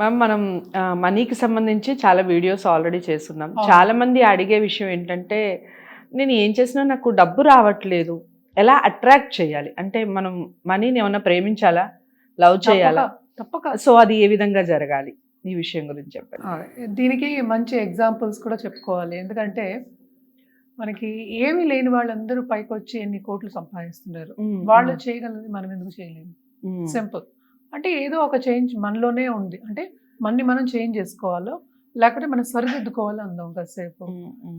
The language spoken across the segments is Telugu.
మ్యామ్ మనం మనీకి సంబంధించి చాలా వీడియోస్ ఆల్రెడీ చేస్తున్నాం. చాలా మంది అడిగే విషయం ఏంటంటే నేను ఏం చేసినా నాకు డబ్బు రావట్లేదు. ఎలా అట్రాక్ట్ చేయాలి? అంటే మనం మనీని ఏమన్నా ప్రేమించాలా? లవ్ చేయాలా? తప్పక. సో అది ఏ విధంగా జరగాలి? ఈ విషయం గురించి చెప్పండి. దీనికి మంచి ఎగ్జాంపుల్స్ కూడా చెప్పుకోవాలి. ఎందుకంటే మనకి ఏమీ లేని వాళ్ళందరూ పైకి వచ్చి ఎన్ని కోట్లు సంపాదిస్తున్నారు? వాళ్ళు చేయగలది మనం ఎందుకు చేయలేము. సింపుల్ అంటే ఏదో ఒక చేంజ్ మనలోనే ఉంది. అంటే మనని మనం చేంజ్ చేసుకోవాలో లేకపోతే మనం సరిదిద్దుకోవాలో అందాం కాసేపు.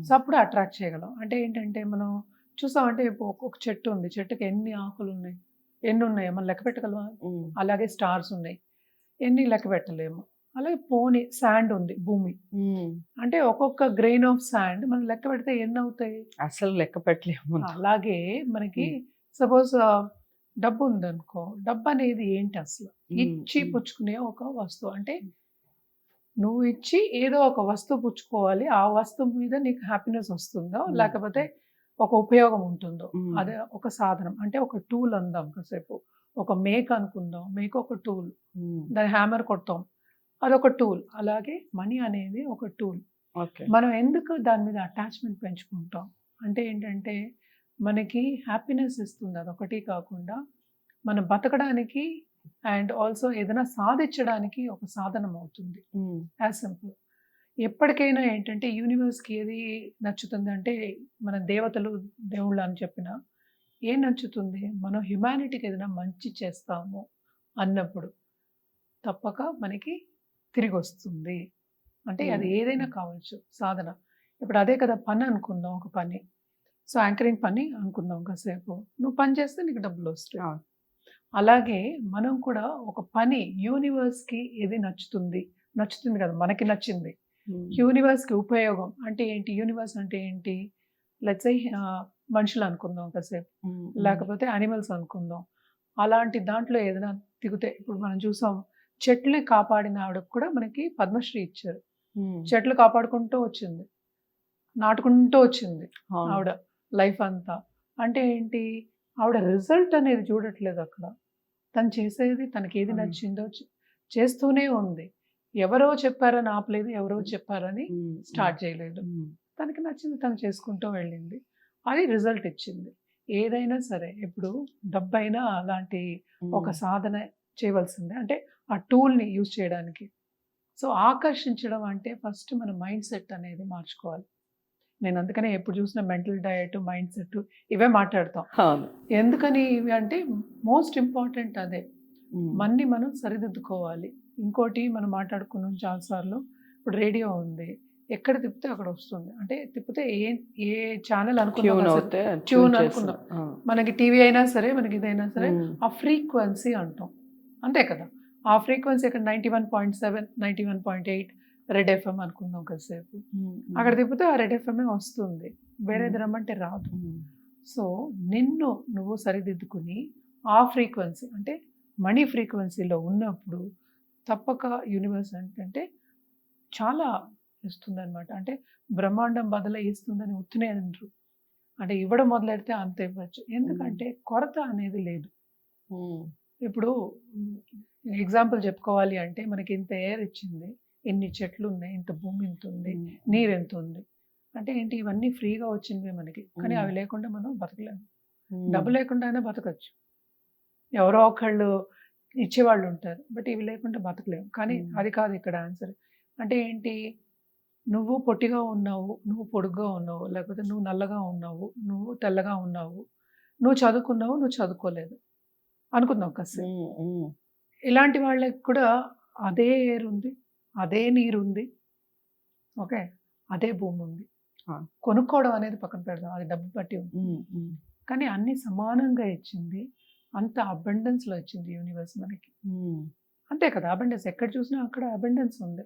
సో అప్పుడు అట్రాక్ట్ చేయగలం. అంటే ఏంటంటే మనం చూసామంటే ఇప్పుడు ఒక- ఒక చెట్టు ఉంది. చెట్టుకి ఎన్ని ఆకులు ఉన్నాయి ఎన్ని ఉన్నాయి మనం లెక్క పెట్టగలమా. అలాగే స్టార్స్ ఉన్నాయి. ఎన్ని లెక్క పెట్టలేము. అలాగే పోనీ శాండ్ ఉంది భూమి. అంటే ఒక్కొక్క గ్రెయిన్ ఆఫ్ శాండ్ మనం లెక్క పెడితే ఎన్ని అవుతాయి? అసలు లెక్క పెట్టలేము. అలాగే మనకి సపోజ్ డబ్బు ఉందనుకో డబ్బు అనేది ఏంటి అసలు? ఇచ్చి పుచ్చుకునే ఒక వస్తువు. అంటే నువ్వు ఇచ్చి ఏదో ఒక వస్తువు పుచ్చుకోవాలి ఆ వస్తువు మీద నీకు హ్యాపీనెస్ వస్తుందో. లేకపోతే ఒక ఉపయోగం ఉంటుందో. అదే ఒక సాధనం. అంటే ఒక టూల్ అందాం కాసేపు. ఒక మేక్ అనుకుందాం. మేక్ ఒక టూల్. దాని హ్యామర్ కొడతాం. అదొక టూల్ అలాగే మనీ అనేది ఒక టూల్ ఓకే. మనం ఎందుకు దాని మీద అటాచ్మెంట్ పెంచుకుంటాం? అంటే ఏంటంటే మనకి హ్యాపీనెస్ ఇస్తుంది. అదొకటి కాకుండా మనం బతకడానికి అండ్ ఆల్సో ఏదైనా సాధించడానికి ఒక సాధనం అవుతుంది. యాజ్ సింపుల్ ఎప్పటికైనా ఏంటంటే యూనివర్స్కి ఏది నచ్చుతుంది అంటే మన దేవతలు దేవుళ్ళు అని చెప్పిన ఏం నచ్చుతుంది? మనం హ్యుమానిటీకి ఏదైనా మంచి చేస్తాము అన్నప్పుడు తప్పక మనకి తిరిగి వస్తుంది. అంటే అది Hmm. ఏదైనా కావచ్చు సాధన. ఇప్పుడు అదే కదా పని అనుకుందాం ఒక పని. సో యాంకరింగ్ పని అనుకుందాం కాసేపు. నువ్వు పని చేస్తే నీకు డబ్బులు వస్తాయి. అలాగే మనం కూడా ఒక పని యూనివర్స్కి ఏది నచ్చుతుంది? నచ్చుతుంది కదా మనకి నచ్చింది. యూనివర్స్కి ఉపయోగం అంటే ఏంటి? యూనివర్స్ అంటే ఏంటి? లెట్స్ మనుషులు అనుకుందాం కాసేపు. లేకపోతే అనిమల్స్ అనుకుందాం. అలాంటి దాంట్లో ఏదైనా దిగుతే ఇప్పుడు మనం చూసాం చెట్లని కాపాడిన ఆవిడకు కూడా మనకి పద్మశ్రీ ఇచ్చారు. చెట్లు కాపాడుకుంటూ వచ్చింది. నాటుకుంటూ వచ్చింది. ఆవిడ. లైఫ్ అంతా. అంటే ఏంటి? ఆవిడ రిజల్ట్ అనేది చూడట్లేదు అక్కడ. తను చేసేది తనకి ఏది. నచ్చిందో చేస్తూనే ఉంది. ఎవరో చెప్పారని ఆపలేదు ఎవరో చెప్పారని. స్టార్ట్ చేయలేదు. తనకి నచ్చింది తను చేసుకుంటూ వెళ్ళింది. అది రిజల్ట్ ఇచ్చింది. ఏదైనా సరే ఇప్పుడు డబ్బైనా అలాంటి. ఒక సాధన చేయవలసిందే. అంటే ఆ టూల్ని యూజ్ చేయడానికి. సో ఆకర్షించడం అంటే ఫస్ట్ మన మైండ్ సెట్ అనేది మార్చుకోవాలి. నేను అందుకనే ఎప్పుడు చూసిన మెంటల్ డయట్ మైండ్ సెట్ ఇవే మాట్లాడతాం. ఎందుకని ఇవి అంటే మోస్ట్ ఇంపార్టెంట్ అదే. మన్ని మనం సరిదిద్దుకోవాలి. ఇంకోటి మనం మాట్లాడుకున్నాం చాలాసార్లు ఇప్పుడు రేడియో ఉంది. ఎక్కడ తిప్పితే అక్కడ వస్తుంది. అంటే తిప్పితే ఏ ఏ ఛానల్ అనుకున్నాం ట్యూన్. ఆ. మనకి టీవీ అయినా సరే మనకి ఇదైనా సరే. ఆ ఫ్రీక్వెన్సీ అంటాం. అంతే కదా. ఆ ఫ్రీక్వెన్సీ ఇక్కడ ninety one point seven ninety one point eight red FM అనుకుందాం కాసేపు. అక్కడ తిప్పితే ఆ రెడ్ ఎఫ్ఎంఏ వస్తుంది. వేరేది. రమ్మంటే రాదు. సో నిన్ను నువ్వు సరిదిద్దుకుని ఆ ఫ్రీక్వెన్సీ అంటే మనీ ఫ్రీక్వెన్సీలో ఉన్నప్పుడు తప్పక యూనివర్స్ అంటే చాలా ఇస్తుందన్నమాట. అంటే బ్రహ్మాండం బదులు ఇస్తుందని ఉత్తునే అనరు. అంటే ఇవ్వడం మొదలెడితే అంత ఇవ్వచ్చు. ఎందుకంటే కొరత అనేది లేదు. ఇప్పుడు ఎగ్జాంపుల్ చెప్పుకోవాలి అంటే మనకి ఇంత ఎయిర్ ఇచ్చింది. ఎన్ని చెట్లు ఉన్నాయి ఇంత భూమి ఇంత ఉంది. నీరు ఎంత ఉంది అంటే ఏంటి ఇవన్నీ ఫ్రీగా వచ్చినవి మనకి కానీ. అవి లేకుండా మనం బతకలేము. డబ్బు లేకుండా అయినా బతకచ్చు ఎవరో ఒకళ్ళు ఇచ్చేవాళ్ళు ఉంటారు బట్ ఇవి లేకుండా బతకలేము కానీ. అది కాదు ఇక్కడ ఆన్సర్ అంటే ఏంటి నువ్వు పొట్టిగా ఉన్నావు నువ్వు పొడుగ్గా ఉన్నావు లేకపోతే నువ్వు నల్లగా ఉన్నావు నువ్వు తెల్లగా ఉన్నావు నువ్వు చదువుకున్నావు నువ్వు చదువుకోలేదు అనుకుందాం కసి మ్మ్. మ్మ్. ఇలాంటి వాళ్ళకి కూడా అదే ఉంది అదే నీరు ఉంది ఓకే? అదే భూమి ఉంది. కొనుక్కోవడం అనేది పక్కన పెడదాం. అది డబ్బు బట్టి ఉంది. కానీ అన్ని సమానంగా ఇచ్చింది అంత అబెండెన్స్లో ఇచ్చింది యూనివర్స్ మనకి. అంతే కదా అబెండెన్స్. ఎక్కడ చూసినా అక్కడ అబెండెన్స్ ఉంది.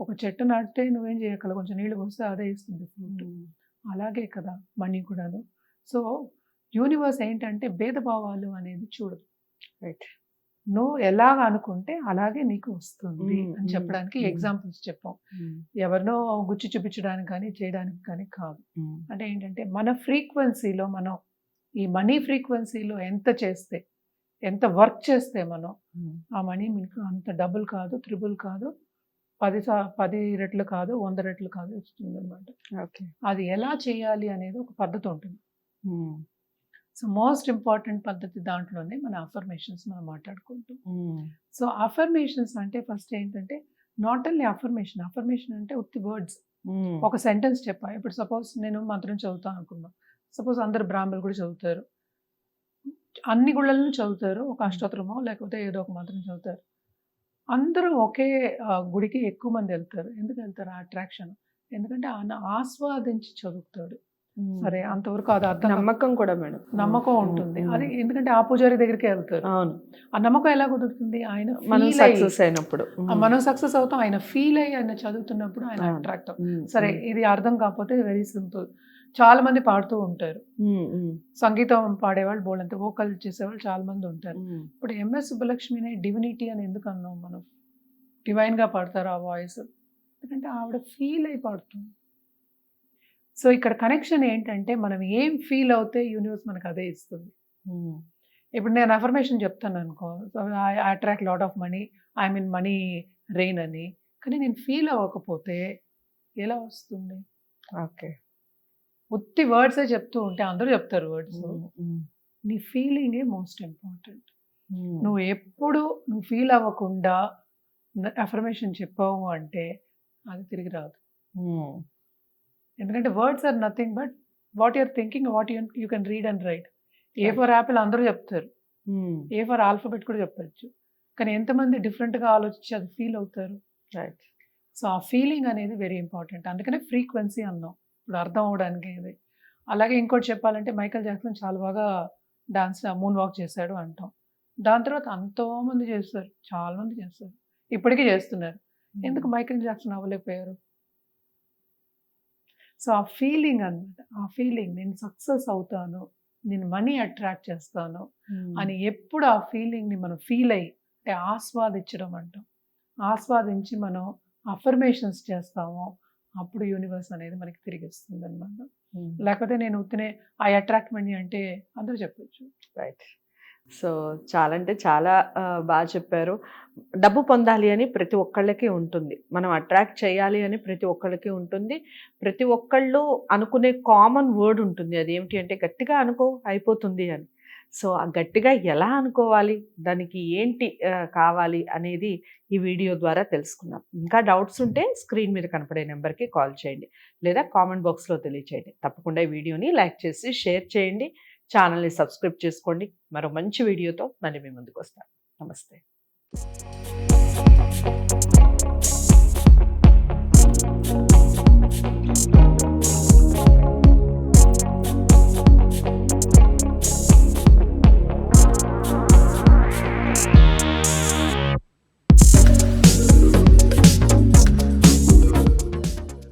ఒక చెట్టు నాటితే నువ్వేం చేయగలవు? కొంచెం నీళ్ళు పోస్తే అదే ఇస్తుంది ఫ్రూట్. అలాగే కదా మనీ కూడాను. సో యూనివర్స్ ఏంటంటే భేదభావాలు అనేది చూడదు. రైట్ నువ్వు ఎలాగ అనుకుంటే అలాగే నీకు వస్తుంది అని చెప్పడానికి. ఎగ్జాంపుల్స్ చెప్పాం. ఎవరినో గుచ్చి చూపించడానికి కానీ చేయడానికి కానీ కాదు. అంటే ఏంటంటే మన ఫ్రీక్వెన్సీలో మనం ఈ మనీ ఫ్రీక్వెన్సీలో ఎంత చేస్తే ఎంత వర్క్ చేస్తే మనం. ఆ మనీ మీకు అంత డబుల్ కాదు త్రిబుల్ కాదు పది సా పది రెట్లు కాదు వంద రెట్లు కాదు ఇస్తుంది అనమాట ఓకే అది ఎలా చేయాలి అనేది ఒక పద్ధతి ఉంటుంది సో మోస్ట్ ఇంపార్టెంట్ పద్ధతి దాంట్లోనే మన అఫర్మేషన్స్ మనం మాట్లాడుకుంటాం. సో అఫర్మేషన్స్ అంటే ఫస్ట్ ఏంటంటే నాట్ ఓన్లీ అఫర్మేషన్ అఫర్మేషన్ అంటే ఉత్తి వర్డ్స్. ఒక సెంటెన్స్ చెప్పా. ఇప్పుడు సపోజ్ నేను మంత్రం చదువుతాను అనుకున్నా. సపోజ్ అందరు బ్రాహ్మణులు కూడా చదువుతారు. అన్ని గుళ్ళలను చదువుతారు. ఒక అష్టోత్తరమో లేకపోతే ఏదో ఒక మంత్రం చదువుతారు. అందరూ ఒకే ఆ, గుడికి ఎక్కువ మంది వెళ్తారు. ఎందుకు వెళ్తారు? అట్రాక్షన్ ఎందుకంటే ఆయన ఆస్వాదించి చదువుతాడు. సరే అంతవరకు అది అర్థం నమ్మకం కూడా మేడం. నమ్మకం ఉంటుంది. అది ఎందుకంటే ఆ పూజారి దగ్గరికి వెళ్తారు. అవును. ఆ నమ్మకం ఎలా కుదురుతుంది? ఆయన మనం సక్సెస్ అయినప్పుడు. మనం సక్సెస్ అవుతాం ఆయన ఫీల్ అయ్యి ఆయన చదువుతున్నప్పుడు ఆయన. అట్రాక్ట్ సరే ఇది అర్థం కాకపోతే వెరీ సింపుల్ చాలా మంది పాడుతూ ఉంటారు. సంగీతం పాడేవాళ్ళు బోల్డంత వోకల్ చేసేవాళ్ళు చాలా మంది ఉంటారు. ఇప్పుడు ఎంఎస్ సుబ్బలక్ష్మిని డివినిటీ అని ఎందుకు అన్నాం మనం? డివైన్గా పాడతారు ఆ వాయిస్ ఎందుకంటే ఆవిడ ఫీల్ అయి పాడుతుంది. సో ఇక్కడ కనెక్షన్ ఏంటంటే మనం ఏం ఫీల్ అవుతే యూనివర్స్ మనకు అదే ఇస్తుంది. ఇప్పుడు నేను అఫర్మేషన్ చెప్తాను అనుకో I attract lot of money I mean money rain అని. కానీ నేను ఫీల్ అవ్వకపోతే ఎలా వస్తుంది? ఓకే. ఉత్తి వర్డ్సే చెప్తూ ఉంటే అందరూ చెప్తారు వర్డ్స్. నీ ఫీలింగే మోస్ట్ ఇంపార్టెంట్. నువ్వు ఎప్పుడు నువ్వు ఫీల్ అవ్వకుండా అఫర్మేషన్ చెప్పావు అంటే అది తిరిగి రాదు. ఎందుకంటే words are nothing but what you're thinking what you you can read and write. A. For apple అందరూ చెప్తారు. ఉమ్, ఏ ఫర్ ఆల్ఫాబెట్ కూడా చెప్పచ్చు. కానీ ఎంతమంది డిఫరెంట్గా ఆలోచించి అది ఫీల్ అవుతారు? రైట్ సో ఆ ఫీలింగ్ అనేది వెరీ ఇంపార్టెంట్. అందుకనే ఫ్రీక్వెన్సీ అన్నాం. ఇప్పుడు అర్థం అవడానికి ఇది అలాగే ఇంకోటి చెప్పాలంటే మైకల్ జాక్సన్ చాలా బాగా డాన్స్ మూన్ వాక్ చేశాడు అంటాం. దాని తర్వాత ఎంతో మంది చేస్తారు. చాలా మంది చేస్తారు. ఇప్పటికీ చేస్తున్నారు. ఎందుకు మైకల్ జాక్సన్ అవ్వలేకపోయారు? సో ఆ ఫీలింగ్ అన్నమాట. ఆ ఫీలింగ్ నేను సక్సెస్ అవుతాను నేను మనీ అట్రాక్ట్ చేస్తాను అని ఎప్పుడు ఆ ఫీలింగ్ని మనం ఫీల్ అయ్యి అంటే ఆస్వాదించడం అంటాం. ఆస్వాదించి మనం అఫర్మేషన్స్ చేస్తామో అప్పుడు యూనివర్స్ అనేది మనకి తిరిగి ఇస్తుంది అనమాట. లేకపోతే నేను ఉత్తినే ఐ అట్రాక్ట్ మనీ అంటే అందరూ చెప్పొచ్చు. రైట్. సో చాలా అంటే చాలా బాగా చెప్పారు. డబ్బు పొందాలి అని ప్రతి ఒక్కళ్ళకి ఉంటుంది. మనం అట్రాక్ట్ చేయాలి అని ప్రతి ఒక్కళ్ళకి ఉంటుంది. ప్రతి ఒక్కళ్ళు అనుకునే కామన్ వర్డ్ ఉంటుంది. అది ఏమిటి అంటే గట్టిగా అనుకో అయిపోతుంది అని. సో ఆ గట్టిగా ఎలా అనుకోవాలి? దానికి ఏంటి కావాలి అనేది ఈ వీడియో ద్వారా తెలుసుకున్నాం ఇంకా డౌట్స్ ఉంటే స్క్రీన్ మీద కనపడే నెంబర్కి కాల్ చేయండి. లేదా కామెంట్ బాక్స్లో తెలియచేయండి. తప్పకుండా ఈ వీడియోని లైక్ చేసి షేర్ చేయండి. ఛానల్ని సబ్స్క్రైబ్ చేసుకోండి. మరో మంచి వీడియోతో మళ్ళీ మీ ముందుకు వస్తాను. నమస్తే.